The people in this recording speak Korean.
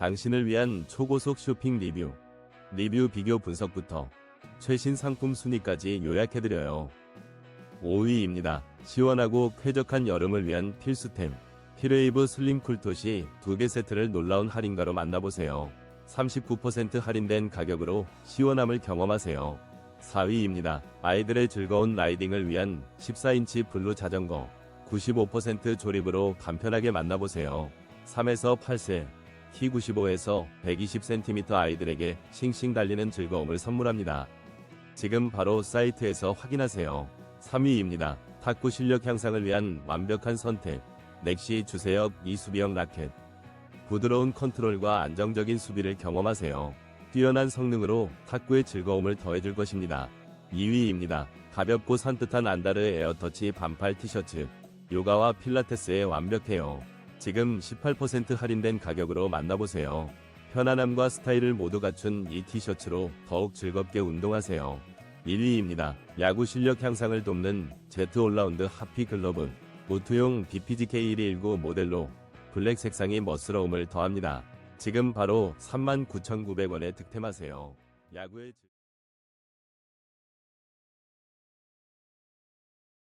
당신을 위한 초고속 쇼핑 리뷰. 리뷰 비교 분석부터 최신 상품 순위까지 요약해드려요. 5위입니다. 시원하고 쾌적한 여름을 위한 필수템. 피레이브 슬림 쿨토시 2개 세트를 놀라운 할인가로 만나보세요. 39% 할인된 가격으로 시원함을 경험하세요. 4위입니다. 아이들의 즐거운 라이딩을 위한 14인치 블루 자전거. 95% 조립으로 간편하게 만나보세요. 3에서 8세, 키 95에서 120cm 아이들에게 싱싱 달리는 즐거움을 선물합니다. 지금 바로 사이트에서 확인하세요. 3위입니다. 탁구 실력 향상을 위한 완벽한 선택. 넥시 주세역 이수비형 라켓. 부드러운 컨트롤과 안정적인 수비를 경험하세요. 뛰어난 성능으로 탁구의 즐거움을 더해줄 것입니다. 2위입니다. 가볍고 산뜻한 안다르 에어터치 반팔 티셔츠. 요가와 필라테스에 완벽해요. 지금 18% 할인된 가격으로 만나보세요. 편안함과 스타일을 모두 갖춘 이 티셔츠로 더욱 즐겁게 운동하세요. 1위입니다. 야구 실력 향상을 돕는 제트 올라운드 하피 글러브. 무투용 BPGK 1219 모델로 블랙 색상이 멋스러움을 더합니다. 지금 바로 39,900원에 득템하세요. 야구의 즐-